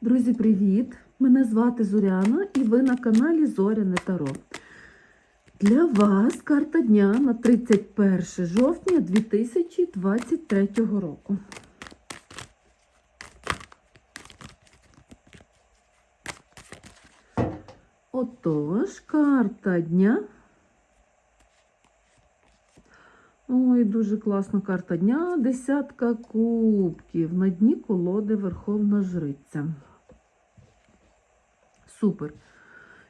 Друзі, привіт! Мене звати Зоряна і ви на каналі Зоряне Таро. Для вас карта дня на 31 жовтня 2023 року. Отож, карта дня. Ой, дуже класна карта дня. Десятка кубків. На дні колоди Верховна Жриця. Супер.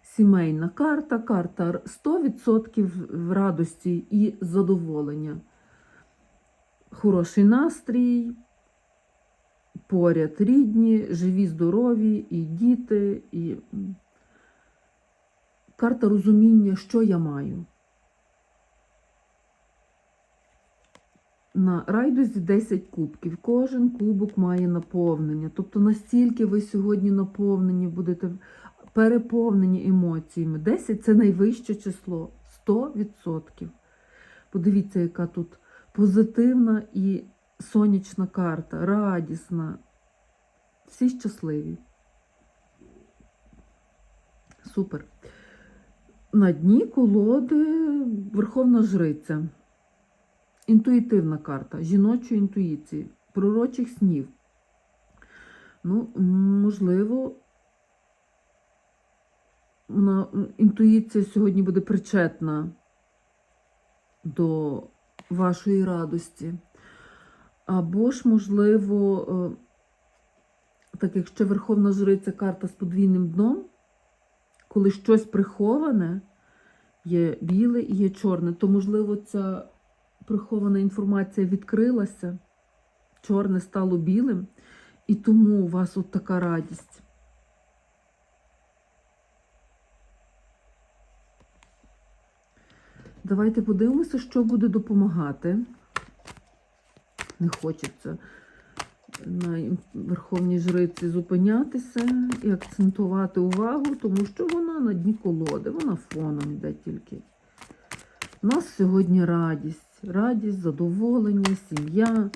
Сімейна карта, карта 100% радості і задоволення. Хороший настрій, поряд рідні, живі, здорові, і діти, і карта розуміння, що я маю. На райдузі 10 кубків. Кожен кубок має наповнення. Тобто настільки ви сьогодні наповнені будете переповнені емоціями. 10 це найвище число 100%. Подивіться, яка тут позитивна і сонячна карта, радісна. Всі щасливі. Супер. На дні колоди Верховна Жриця. Інтуїтивна карта жіночої інтуїції, пророчих снів. Ну, можливо, вона, інтуїція сьогодні буде причетна до вашої радості. Або ж, можливо, е, так як ще Верховна Жриця карта з подвійним дном, коли щось приховане, є біле і є чорне, то, можливо, ця прихована інформація відкрилася, чорне стало білим, і тому у вас от така радість. Давайте подивимося, що буде допомагати. Не хочеться на Верховній Жриці зупинятися і акцентувати увагу, тому що вона на дні колоди, вона фоном йде тільки. У нас сьогодні радість, радість, задоволення, сім'я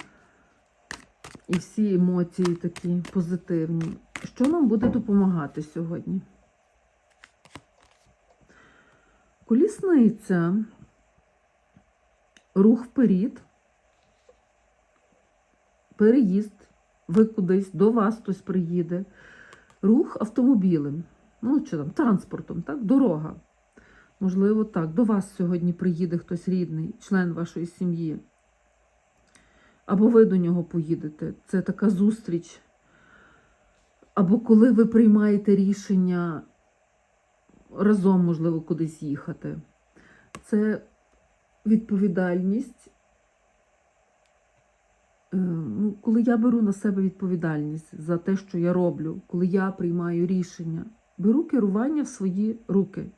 і всі емоції такі позитивні. Що нам буде допомагати сьогодні? Колісниця, рух вперед, переїзд, ви кудись, до вас хтось приїде, рух автомобілем, ну що там, транспортом, так, дорога. Можливо, так, до вас сьогодні приїде хтось рідний, член вашої сім'ї. Або ви до нього поїдете. Це така зустріч. Або коли ви приймаєте рішення разом, можливо, кудись їхати. Це відповідальність. Е, Ну, коли я беру на себе відповідальність за те, що я роблю, коли я приймаю рішення, беру керування в свої руки.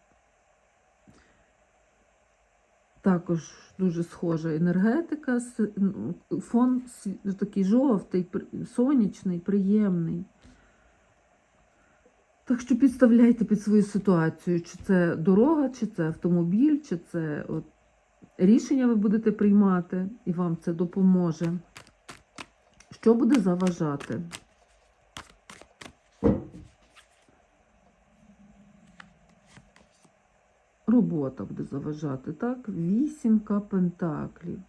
Також дуже схожа енергетика, ну, фон такий жовтий, сонячний, приємний. Так що підставляйте під свою ситуацію, чи це дорога, чи це автомобіль, чи це от, рішення ви будете приймати, і вам це допоможе. Що буде заважати? Робота буде заважати, так? Вісімка пентаклів.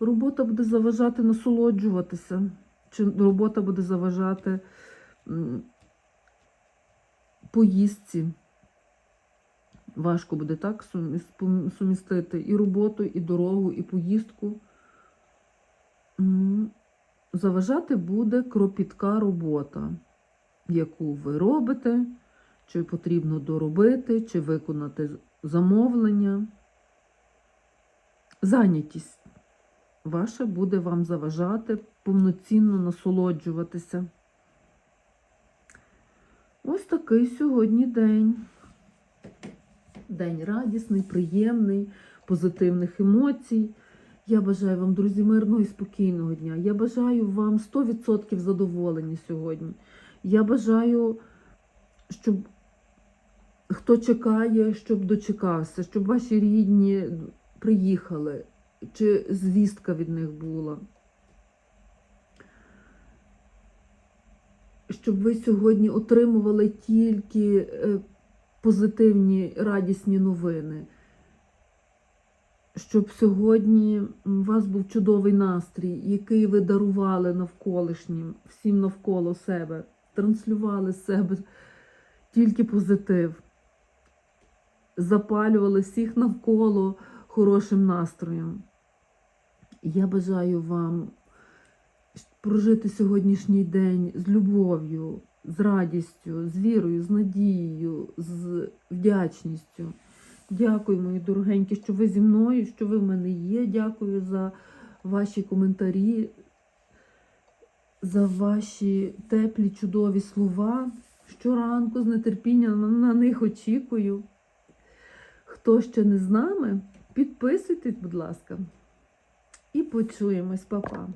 Робота буде заважати насолоджуватися. Чи робота буде заважати поїздці. Важко буде так сумістити і роботу, і дорогу, і поїздку. Заважати буде кропітка робота, яку ви робите, чи потрібно доробити, чи виконати замовлення. Зайнятість ваша буде вам заважати повноцінно насолоджуватися. Ось такий сьогодні день. День радісний, приємний, позитивних емоцій. Я бажаю вам, друзі, мирного і спокійного дня. Я бажаю вам 100% задоволення сьогодні. Я бажаю, щоб хто чекає, щоб дочекався, щоб ваші рідні приїхали, чи звістка від них була. щоб ви сьогодні отримували тільки е, позитивні радісні новини. Щоб сьогодні у вас був чудовий настрій, який ви дарували навколишнім, всім навколо себе, транслювали з себе тільки позитив, запалювали всіх навколо хорошим настроєм. Я бажаю вам прожити сьогоднішній день з любов'ю, з радістю, з вірою, з надією, з вдячністю. Дякую, мої дорогенькі, що ви зі мною, що ви в мене є. Дякую за ваші коментарі, за ваші теплі, чудові слова. Щоранку з нетерпінням на, них очікую. Хто ще не з нами, підписуйтесь, будь ласка. І почуємось, Па-па.